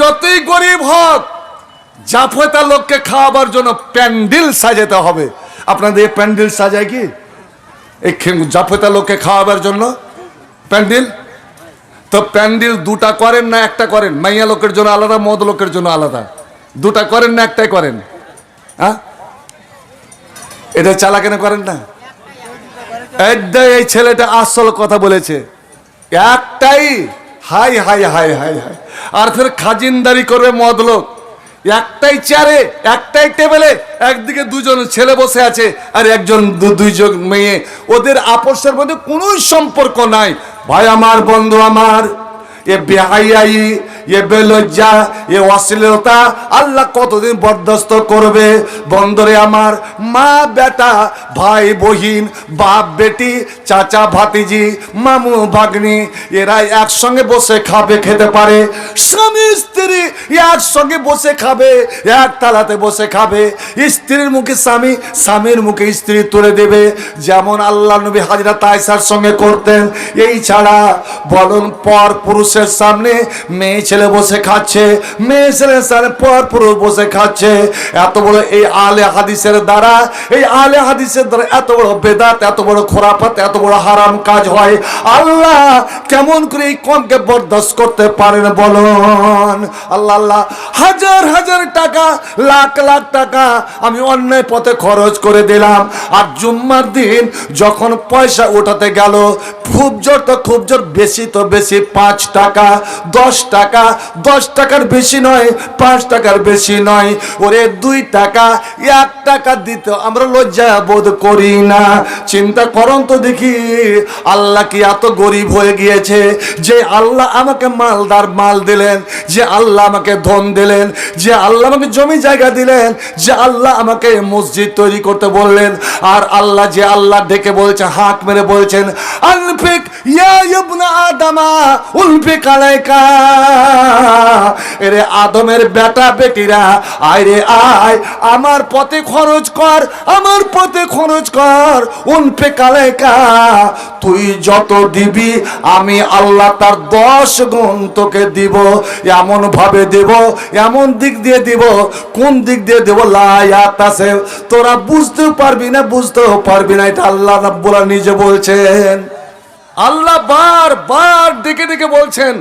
যতই গরিব হোক, জাফতা লোককে খাওয়াবার জন্য প্যান্ডেল সাজাতে হবে। আপনাদের এই প্যান্ডেল সাজায় কি? এই জাফতা লোককে খাওয়াবার জন্য প্যান্ডেল? তো প্যান্ডেল দুটা করেন না একটা করেন? মাইয়া লোকের জন্য আলাদা, মদ লোকের জন্য আলাদা। দুটা করেন না একটাই করেন? হ্যাঁ এটা চালা কেন করেন না? এই ছেলেটা আসল কথা বলেছে। একটাই হাই হাই হাই হাই হাই। আর ফের খাজিনদারি করবে মদ লোক একটাই চেয়ারে, একটাই টেবিলে একদিকে দুজন ছেলে বসে আছে আর একজন দুইজন মেয়ে। ওদের আপসের মধ্যে কোনো সম্পর্ক নাই। ভাই আমার, বন্ধু আমার এ বেহাইয়াই এ বেলজ্জা, এ অশ্লীলতা আল্লাহ কতদিন বরদাস্ত করবে? বন্দরে আমার মা বেটা, ভাই বহিন, বাপ বেটি, চাচা ভাতিজি, মামু ভাগ্নি এরা একসঙ্গে বসে খাবে, খেতে পারে। স্বামী, স্ত্রী একসঙ্গে বসে খাবে, এক তালাতে বসে খাবে। স্ত্রীর মুখে স্বামী, স্বামীর মুখে স্ত্রী তুলে দেবে। যেমন আল্লাহ নবী হাজরা তাইসার সঙ্গে করতেন। এই ছাড়া বলুন পর পুরুষের সামনে মেয়ে ছেলে বসে খাচ্ছে, মেয়ে ছেলের সামনে পর পুরুষ বসে খাচ্ছে। এত বড় এই আলে হাদিসের দ্বারা, এই আলে হাদিসের দ্বারা এত বড় বেদাত, এত বড় খোরাপাত এত বড় হারাম কাজ হয়। আল্লাহ কেমন করে এই কমকে বরদাস্ত করতে পারেন বলুন? আল্লাহ আল্লাহ, হাজার হাজার টাকা, লাখ লাখ টাকা আমি অন্যায় পথে খরচ করে দিলাম। আর জুম্মার দিন যখন পয়সা উঠাতে গেল, খুব জোর তো, খুব জোর, বেশি তো, বেশি পাঁচ টাকা, দশ টাকা দশ টাকার বেশি নয়, পাঁচ টাকার বেশি নয়। ওরে দুই টাকা, এক টাকা দিতে আমরা লজ্জা বোধ করি না। চিন্তা করুন তো দেখি, আল্লাহ কি এত গরিব হয়ে গিয়েছে যে আল্লাহ আমাকে মালদার মাল দিলেন, যে আল্লাহ আমাকে ধন দিলেন, যে আল্লাহ আমাকে জমি জায়গা দিলেন, যে আল্লাহ আমাকে মসজিদ তৈরি করতে বললেন। আর আল্লাহ যে আল্লাহ ডেকে বলছে, হাঁক মেরে বলছেন, আনফিক ইয়া ইবনা আদামা উলফিক আলাইকা। এরে আদমের বেটা বেটিরা আয় রে আয়, আমার পথে খরচ কর, আমার পথে খরচ কর উনপে কালেকা তুই যত দিবি, আমি আল্লাহ তার দশ গুণ তোকে দিব, এমন ভাবে দেব, এমন দিক দিয়ে দিব, কোন দিক দিয়ে দেব লায়াত আছে তোরা বুঝতেও পারবি না, বুঝতেও পারবি না, এটা আল্লাহ রাব্বুল আলামিন নিজে বলছেন। আল্লাহ বার বার ডেকে ডেকে বলছেন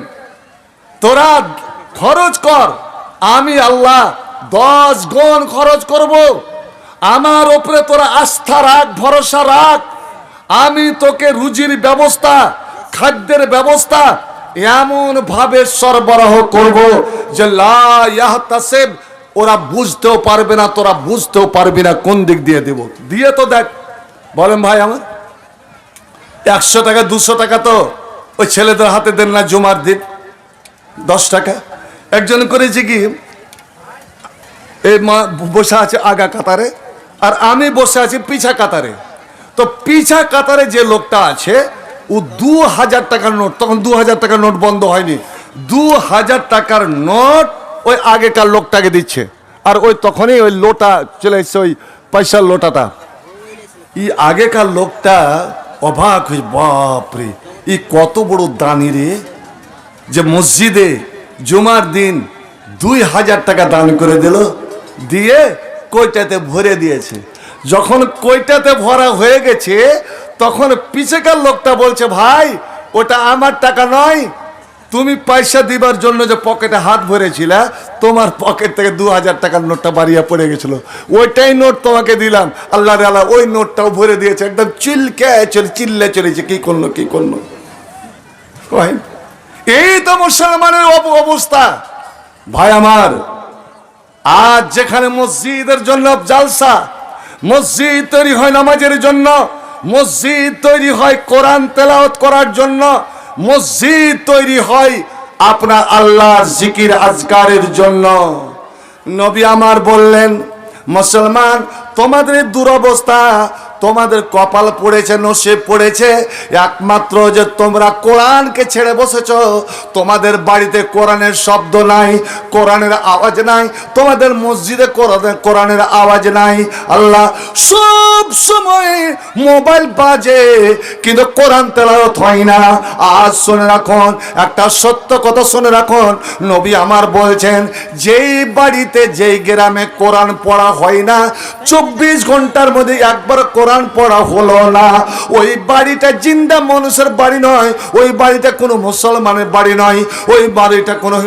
তোরা খরচ কর। আমি আল্লাহ দশ গুণ খরচ করব। আমার ওপরে তোরা আস্থা রাখ, ভরসা রাখ। আমি তোকে রুজির ব্যবস্থা, খাদ্যের ব্যবস্থা এমন ভাবে সরবরাহ করব যে লা ইয়াহতাসিব, ওরা বুঝতেও পারবে না, তোরা বুঝতেও পারবি না কোন দিক দিয়ে দেব। দিয়ে তো দেখ। বলেন ভাই আমার, একশো টাকা, দুশো টাকা তো ওই ছেলেদের হাতে দেন না জমার দিন। দশ টাকা। একজন করেছে কি, এই মা বসে আছে আগা কাতারে, আর আমি বসে আছি পিছা কাতারে। তো পিছা কাতারে যে লোকটা আছে, ও দু হাজার টাকার নোট, তখন দু হাজার টাকার নোট বন্ধ হয়নি। দু হাজার টাকার নোট ওই আগেকার লোকটাকে দিচ্ছে। আর ওই তখনই ওই লোটা চলে এসছে, ওই পয়সার লোটাটা। ই আগেকার লোকটা অবাক হয়ে, বাপরে, ই কত বড় দানি রে। যে মসজিদে জুমার দিন দুই হাজার টাকা দান করে দিল, দিয়ে কইটাতে ভরে দিয়েছে। যখন কইটাতে ভরা হয়ে গেছে, তখন পিছেকার লোকটা বলছে, ভাই, ওটা আমার টাকা নয়। তুমি পয়সা দিবার জন্য যে পকেটে হাত ভরেছিল, তোমার পকেট থেকে দু হাজার টাকার নোটটা বাড়িয়ে পড়ে গেছিল। ওইটাই নোট তোমাকে দিলাম। আল্লাহ আল্লাহ, ওই নোটটাও ভরে দিয়েছে। একদম চিলকে চলে, চিল্লে চলেছে, কি করল কি করল? হয়। এই তো মুসলমানের অব- অবস্থা। ভাই আমার, আজ যেখানে মসজিদের জন্য জালসা, মসজিদ তৈরি হয় নামাজের জন্য, মসজিদ তৈরি হয় কোরআন তেলাওয়াত করার জন্য, মসজিদ তৈরি হয় আপনার আল্লাহ জিকির আজকারের জন্য। নবী আমার বললেন, মুসলমান, তোমাদের দুরবস্থা তোমাদের কপাল পড়েছে, নসিব পড়েছে। একমাত্র যে তোমরা কোরআনকে ছেড়ে বসেছ, তোমাদের বাড়িতে কোরআনের শব্দ নাই, কোরআনের আওয়াজ নাই, তোমাদের মসজিদে কোরআনের আওয়াজ নাই। আল্লাহ সব সময় মোবাইল বাজে, কিন্তু কোরআন তেলাওয়াত হয় না। আজ শুনে রাখুন, একটা সত্য কথা শুনে রাখুন। নবী আমার বলছেন, যেই বাড়িতে, যেই গ্রামে কোরআন পড়া হয় না, চব্বিশ ঘণ্টার মধ্যে একবার কোরআন পড়া হলো না। ওই বাড়িটা জিন্দা মানুষের বাড়ি নয়, ওই বাড়িটা কোনো মুসলমানের বাড়ি নয়, ওই বাড়িটা কোনো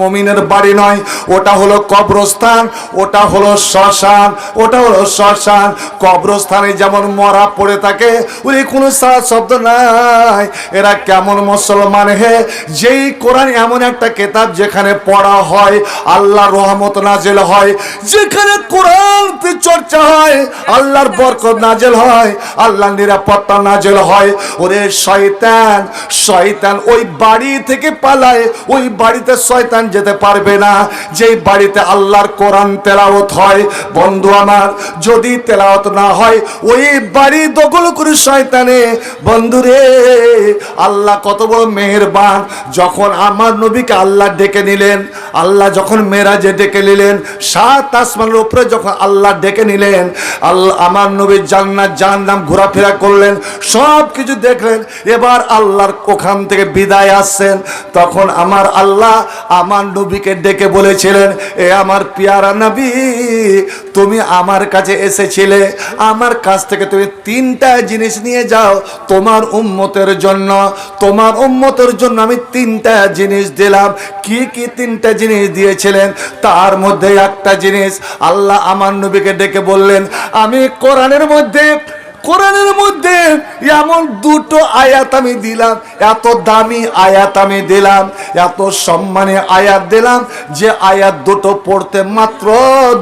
মমিনের বাড়ি নয়। ওটা হলো কবরস্থান, ওটা হলো শ্মশান, ওটা হলো শ্মশান। কবরস্থানে যেমন মরা পড়ে থাকে, ওই কোনো সারা শব্দ নাই। এরা কেমন মুসলমান হে? যেই কোরআন এমন একটা কেতাব যেখানে পড়া হয় আল্লাহ রহমত নাজেল হয়, যেখানে কোরআন চর্চা হয়, আল্লাহর বরকত নাজেল হয় আল্লাহ নিরাপত্তা নাজেল হয়। ওরে শয়তান শয়তান ওই বাড়ি থেকে পালায়, ওই বাড়িতে শয়তান যেতে পারবে না। যেই বাড়িতে আল্লাহর কোরআন তেলাওত হয়, বন্ধু আমার, যদি তেলাওত না হয়, ওই বাড়ি দখল করে শয়তানে। বন্ধু রে, আল্লাহ কত বড় মেহেরবান, যখন আমার নবীকে আল্লাহ ডেকে নিলেন আল্লাহ যখন মেরাজে ডেকে নিলেন, সাত আসমানের উপরে যখন আল্লাহ ডেকে নিলেন, আল্লাহ আমার নবীর জান্নাত, জাহান্নাম ঘোরাফেরা করলেন সব কিছু দেখলেন, এবার আল্লাহর ওখান থেকে বিদায় আসছেন। তখন আমার আল্লাহ আমার নবীকে ডেকে বলেছিলেন, এ আমার পিয়ারা নবী তুমি আমার কাছে এসেছিলে, আমার কাছ থেকে তুমি তিনটা জিনিস নিয়ে যাও তোমার উম্মতের জন্য। তোমার উম্মতের জন্য আমি তিনটা জিনিস দিলাম। কি কি তিনটা জিনিস দিয়েছিলেন? তার মধ্যে একটা জিনিস, আল্লাহ আমার নবীকে ডেকে বললেন, আমি কোরআনের মধ্যে কোরআনের মধ্যে এমন দুটো আয়াত আমি দিলাম, এত দামি আয়াত আমি দিলাম, এত সম্মানে আয়াত দিলাম যে আয়াত দুটো পড়তে মাত্র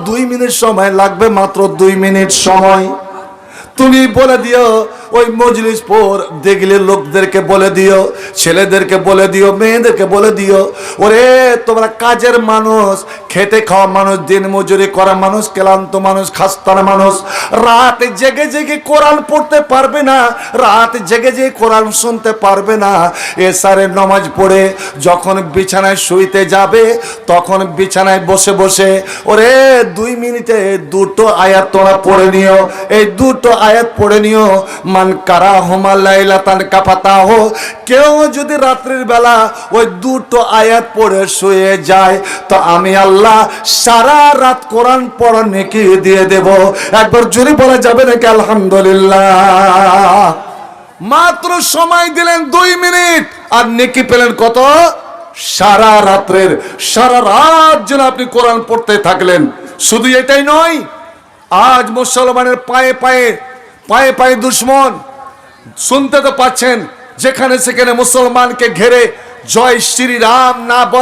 দুই মিনিট সময় লাগবে, মাত্র দুই মিনিট সময়। তুমি বলে দিও ওই মজলিস পর দেখলে লোকদেরকে বলে দিও, ছেলেদেরকে বলে দিও, মেয়েদেরকে বলে দিও, ওরে তোমরা কাজের মানুষ, খেটে খাওয়া মানুষ, দিন মজুরি করা মানুষ, ক্লান্ত মানুষ, খাস্তার মানুষ, রাত জেগে জেগে কোরআন পড়তে পারবে না, রাত জেগে জেগে কোরআন শুনতে পারবে না। এসারের নমাজ পড়ে যখন বিছানায় শুইতে যাবে, তখন বিছানায় বসে বসে, ওরে দুই মিনিটে দুটো আয়াত তোমরা পড়ে নিও, এই দুটো আয়াত পড়ে নিও মান কারা হোমা লাইলা তান কাপাতা হো কেউ যদি রাত্রির বেলা ওই দুটো আয়াত পড়ে শুয়ে যায়, তো আমি আল্লাহ সারা রাত কোরআন পড়া নেকি দিয়ে দেব। একবার জোরে বলা যাবে নাকি? আলহামদুলিল্লাহ। মাত্র সময় দিলেন দুই মিনিট, আর নেকি পেলেন কত? সারা রাত্রের, সারা রাত যেন আপনি কোরআন পড়তে থাকলেন। শুধু এটাই নয়, আজ মুসলমানের পায়ে পায়ে পায়ে পায়ে দুশ্মন। শুনতে তো পাচ্ছেন যেখানে সেখানে মুসলমানকে ঘেরে জয় শ্রীরাম না